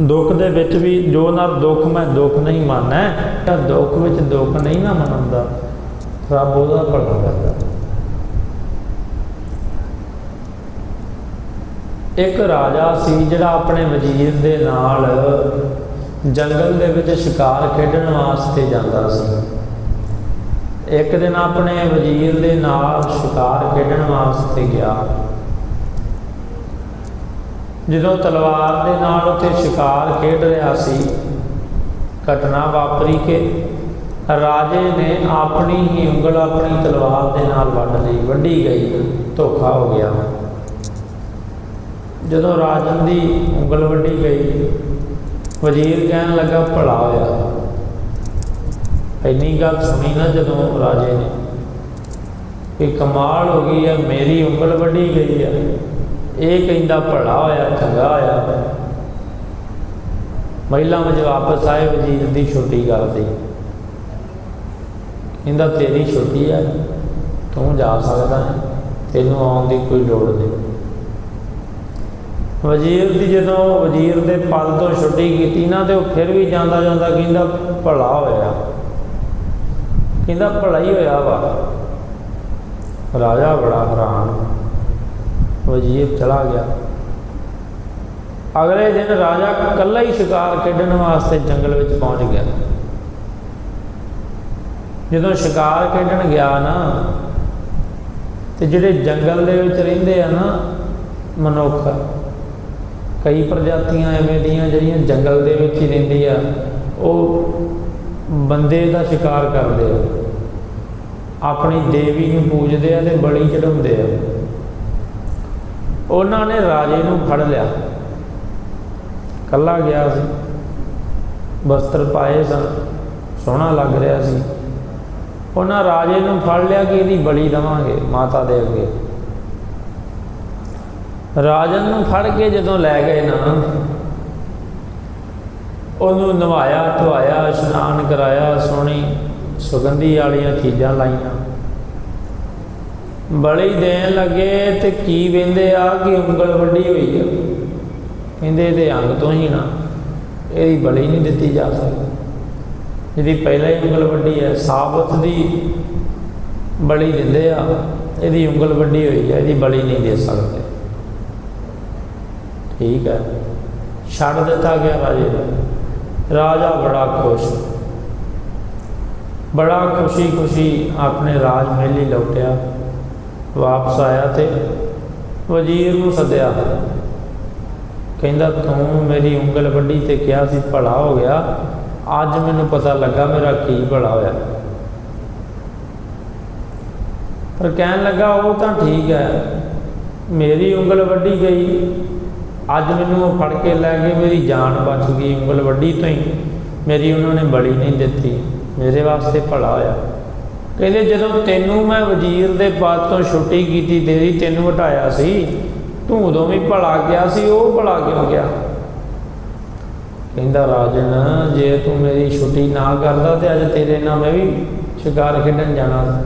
ਦੁੱਖ ਦੇ ਵਿੱਚ ਵੀ ਜੋ ਨਰ ਦੁੱਖ ਮੈਂ ਦੁੱਖ ਨਹੀਂ ਮਾਨੈ, ਤਾਂ ਦੁੱਖ ਵਿੱਚ ਦੁੱਖ ਨਹੀਂ ਨਾ ਮੰਨਦਾ। ਰੱਬ ਉਹਦਾ ਭਲਾ ਕਰਦਾ। ਇੱਕ ਰਾਜਾ ਸੀ ਜਿਹੜਾ ਆਪਣੇ ਵਜ਼ੀਰ ਦੇ ਨਾਲ ਜੰਗਲ ਦੇ ਵਿੱਚ ਸ਼ਿਕਾਰ ਖੇਡਣ ਵਾਸਤੇ ਜਾਂਦਾ ਸੀ। ਇੱਕ ਦਿਨ ਆਪਣੇ ਵਜ਼ੀਰ ਦੇ ਨਾਲ ਸ਼ਿਕਾਰ ਖੇਡਣ ਵਾਸਤੇ ਗਿਆ। ਜਦੋਂ ਤਲਵਾਰ ਦੇ ਨਾਲ ਉੱਥੇ ਸ਼ਿਕਾਰ ਖੇਡ ਰਿਹਾ ਸੀ, ਘਟਨਾ ਵਾਪਰੀ ਕਿ ਰਾਜੇ ਨੇ ਆਪਣੀ ਹੀ ਉਂਗਲ ਆਪਣੀ ਤਲਵਾਰ ਦੇ ਨਾਲ ਵੱਢ ਲਈ, ਵੱਢੀ ਗਈ, ਧੋਖਾ ਹੋ ਗਿਆ। ਜਦੋਂ ਰਾਜਨ ਦੀ ਉਂਗਲ ਵੱਢੀ ਗਈ, ਵਜ਼ੀਰ ਕਹਿਣ ਲੱਗਾ, ਭਲਾ ਹੋਇਆ। ਇੰਨੀ ਗੱਲ ਸੁਣੀ ਨਾ ਜਦੋਂ ਰਾਜੇ ਨੇ ਕਿ ਕਮਾਲ ਹੋ ਗਈ ਹੈ, ਮੇਰੀ ਉਂਗਲ ਵੱਢੀ ਗਈ ਹੈ। ਇਹ ਕਹਿੰਦਾ ਭਲਾ ਹੋਇਆ, ਚੰਗਾ ਹੋਇਆ ਮਹਿਲਾ ਵਿੱਚ ਵਾਪਸ ਆਏ, ਵਜ਼ੀਰ ਦੀ ਛੋਟੀ ਗੱਲ ਦੀ ਕਹਿੰਦਾ, ਤੇਰੀ ਛੋਟੀ ਹੈ ਤੂੰ ਜਾ ਸਕਦਾ ਹੈ, ਤੈਨੂੰ ਆਉਣ ਦੀ ਕੋਈ ਲੋੜ ਨਹੀਂ। ਵਜ਼ੀਰ ਦੀ ਜਦੋਂ ਵਜ਼ੀਰ ਦੇ ਪਦ ਤੋਂ ਛੁੱਟੀ ਕੀਤੀ ਨਾ, ਤੇ ਉਹ ਫਿਰ ਵੀ ਜਾਂਦਾ ਜਾਂਦਾ ਕਹਿੰਦਾ, ਭਲਾ ਹੋਇਆ। ਕਹਿੰਦਾ, ਭਲਾ ਹੀ ਹੋਇਆ ਵਾ। ਰਾਜਾ ਬੜਾ ਹੈਰਾਨ। ਵਜ਼ੀਬ ਚਲਾ ਗਿਆ। ਅਗਲੇ ਦਿਨ ਰਾਜਾ ਇਕੱਲਾ ਹੀ ਸ਼ਿਕਾਰ ਖੇਡਣ ਵਾਸਤੇ ਜੰਗਲ ਵਿੱਚ ਪਹੁੰਚ ਗਿਆ। ਜਦੋਂ ਸ਼ਿਕਾਰ ਖੇਡਣ ਗਿਆ ਨਾ, ਤੇ ਜਿਹੜੇ ਜੰਗਲ ਦੇ ਵਿੱਚ ਰਹਿੰਦੇ ਆ ਨਾ ਮਨੁੱਖ, ਕਈ ਪ੍ਰਜਾਤੀਆਂ ਐਵੇਂ ਦੀਆਂ ਜਿਹੜੀਆਂ ਜੰਗਲ ਦੇ ਵਿੱਚ ਹੀ ਰਹਿੰਦੀ ਆ ਉਹ ਬੰਦੇ ਦਾ ਸ਼ਿਕਾਰ ਕਰਦੇ ਆ। ਆਪਣੀ ਦੇਵੀ ਨੂੰ ਪੂਜਦੇ ਆ ਤੇ ਬਲੀ ਚੜਾਉਂਦੇ ਆ। ਉਹਨਾਂ ਨੇ ਰਾਜੇ ਨੂੰ ਫੜ ਲਿਆ। ਕੱਲਾ ਗਿਆ ਸੀ। ਵਸਤਰ ਪਾਏ ਸਨ। ਸੋਹਣਾ ਲੱਗ ਰਿਹਾ ਸੀ। ਉਹਨਾਂ ਰਾਜੇ ਨੂੰ ਫੜ ਲਿਆ ਕਿ ਇਹਦੀ ਬਲੀ ਦਵਾਂਗੇ, ਮਾਤਾ ਦੇ ਅੱਗੇ। ਰਾਜਨ ਨੂੰ ਫੜ ਕੇ ਜਦੋਂ ਲੈ ਗਏ ਨਾ ਉਹਨੂੰ ਨਵਾਇਆ, ਧਵਾਇਆ, ਇਸ਼ਨਾਨ ਕਰਾਇਆ, ਸੋਹਣੀ ਸੁਗੰਧੀ ਵਾਲੀਆਂ ਚੀਜ਼ਾਂ ਲਾਈਆਂ। ਬਲੀ ਦੇਣ ਲੱਗੇ ਤੇ ਕੀ ਵੇਂਦੇ ਆ ਕਿ ਉਂਗਲ ਵੱਡੀ ਹੋਈ ਆ? ਕਹਿੰਦੇ ਇਹਦੇ ਅੰਗ ਤੋਂ ਹੀ ਨਾ, ਇਹਦੀ ਬਲੀ ਨਹੀਂ ਦਿੱਤੀ ਜਾ ਸਕਦੀ। ਜਿਹਦੀ ਪਹਿਲਾਂ ਹੀ ਉਂਗਲ ਵੱਡੀ ਹੈ ਸਾਬਤ ਦੀ ਬਲੀ ਦਿੰਦੇ ਆ, ਇਹਦੀ ਉਂਗਲ ਵੱਡੀ ਹੋਈ ਹੈ ਇਹਦੀ ਬਲੀ ਨਹੀਂ ਦੇ ਸਕਦੇ। ਠੀਕ ਹੈ ਛੱਡ ਦਿੱਤਾ ਗਿਆ ਰਾਜੇ ਨੂੰ ਰਾਜਾ ਬੜਾ ਖੁਸ਼। ਬੜਾ ਖੁਸ਼ੀ ਖੁਸ਼ੀ ਆਪਣੇ ਰਾਜ ਮਹਿਲੀ ਲੌਟਿਆ। ਵਾਪਸ ਆਇਆ ਤੇ ਵਜ਼ੀਰ ਨੂੰ ਸੱਦਿਆ। ਕਹਿੰਦਾ, ਤੂੰ ਮੇਰੀ ਉਂਗਲ ਵੱਢੀ ਤੇ ਕਿਹਾ ਸੀ, ਭਲਾ ਹੋ ਗਿਆ। ਅੱਜ ਮੈਨੂੰ ਪਤਾ ਲੱਗਾ ਮੇਰਾ ਕੀ ਭਲਾ ਹੋਇਆ। ਪਰ ਕਹਿਣ ਲੱਗਾ, ਉਹ ਤਾਂ ਠੀਕ ਹੈ। ਮੇਰੀ ਉਂਗਲ ਵੱਢੀ ਗਈ। ਅੱਜ ਮੈਨੂੰ ਉਹ ਫੜ ਕੇ ਲੈ ਗਏ। ਮੇਰੀ ਜਾਨ ਬਚ ਗਈ ਉਂਗਲ ਵੱਢੀ ਤੋਂ ਹੀ। ਮੇਰੀ ਉਹਨਾਂ ਨੇ ਬਲੀ ਨਹੀਂ ਦਿੱਤੀ। ਮੇਰੇ ਵਾਸਤੇ ਭਲਾ ਹੋਇਆ। ਕਹਿੰਦੇ ਜਦੋਂ ਤੈਨੂੰ ਮੈਂ ਵਜ਼ੀਰ ਦੇ ਪਦ ਤੋਂ ਛੁੱਟੀ ਕੀਤੀ ਤੇਰੀ, ਤੈਨੂੰ ਹਟਾਇਆ ਸੀ, ਤੂੰ ਉਦੋਂ ਵੀ ਭਲਾ ਗਿਆ ਸੀ, ਉਹ ਭਲਾ ਕਿਉਂ ਗਿਆ? ਕਹਿੰਦਾ, ਰਾਜਨ, ਜੇ ਤੂੰ ਮੇਰੀ ਛੁੱਟੀ ਨਾ ਕਰਦਾ ਤੇ ਅੱਜ ਤੇਰੇ ਨਾਲ ਮੈਂ ਵੀ ਸ਼ਿਕਾਰ ਖੇਡਣ ਜਾਣਾ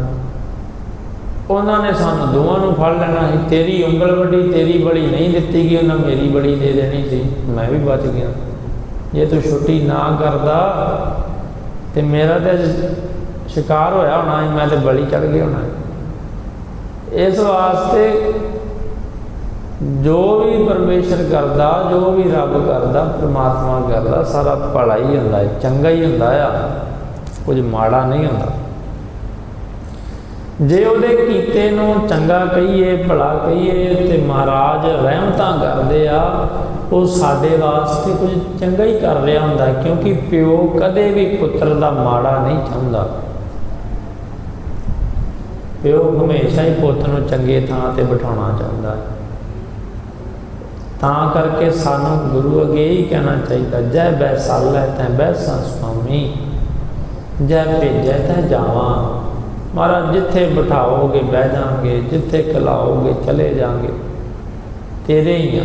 ਉਹਨਾਂ ਨੇ ਸਾਨੂੰ ਦੋਵਾਂ ਨੂੰ ਫੜ ਲੈਣਾ ਸੀ, ਤੇਰੀ ਉਂਗਲ ਵੱਡੀ, ਤੇਰੀ ਬੜੀ ਨਹੀਂ ਦਿੱਤੀ ਗਈ, ਉਹਨਾਂ ਮੇਰੀ ਬੜੀ ਦੇ ਦੇਣੀ ਸੀ, ਮੈਂ ਵੀ ਬਚ ਗਿਆ। ਜੇ ਤੂੰ ਛੁੱਟੀ ਨਾ ਕਰਦਾ ਤੇ ਮੇਰਾ ਤੇ ਸ਼ਿਕਾਰ ਹੋਇਆ ਹੋਣਾ ਸੀ ਮੈਂ ਤੇ ਬਲੀ ਚੜ ਗਿਆ ਹੋਣਾ। ਇਸ ਵਾਸਤੇ ਜੋ ਵੀ ਪਰਮੇਸ਼ਰ ਕਰਦਾ, ਜੋ ਵੀ ਰੱਬ ਕਰਦਾ, ਪ੍ਰਮਾਤਮਾ ਕਰਦਾ, ਸਾਰਾ ਭਲਾ ਹੀ ਹੁੰਦਾ ਹੈ, ਚੰਗਾ ਹੀ ਹੁੰਦਾ ਆ। ਕੁਝ ਮਾੜਾ ਨਹੀਂ ਹੁੰਦਾ। ਜੇ ਉਹਦੇ ਕੀਤੇ ਨੂੰ ਚੰਗਾ ਕਹੀਏ, ਭਲਾ ਕਹੀਏ ਤੇ ਮਹਾਰਾਜ ਰਹਿਮਤਾਂ ਕਰਦੇ ਆ, ਉਹ ਸਾਡੇ ਵਾਸਤੇ ਕੁਝ ਚੰਗਾ ਹੀ ਕਰ ਰਿਹਾ ਹੁੰਦਾ, ਕਿਉਂਕਿ ਪਿਓ ਕਦੇ ਵੀ ਪੁੱਤਰ ਦਾ ਮਾੜਾ ਨਹੀਂ ਚਾਹੁੰਦਾ। ਪਿਓ ਹਮੇਸ਼ਾ ਹੀ ਪੁੱਤ ਨੂੰ ਚੰਗੇ ਥਾਂ ਤੇ ਬਿਠਾਉਣਾ ਚਾਹੁੰਦਾ ਹੈ। ਤਾਂ ਕਰਕੇ ਸਾਨੂੰ ਗੁਰੂ ਅਗੇ ਹੀ ਕਹਿਣਾ ਚਾਹੀਦਾ, ਜੈ ਬੈਸਾਲੈ ਤੈ ਬੈਸਾ ਸੁਆਮੀ ਜੈ ਭੇਜੈ ਤੈ ਜਾਵਾਂ। ਮਹਾਰਾਜ, ਜਿੱਥੇ ਬਿਠਾਓਗੇ ਬਹਿ ਜਾਾਂਗੇ ਜਿੱਥੇ ਖਿਲਾਓਗੇ ਚਲੇ ਜਾਾਂਗੇ ਤੇਰੇ ਹੀ ਆ।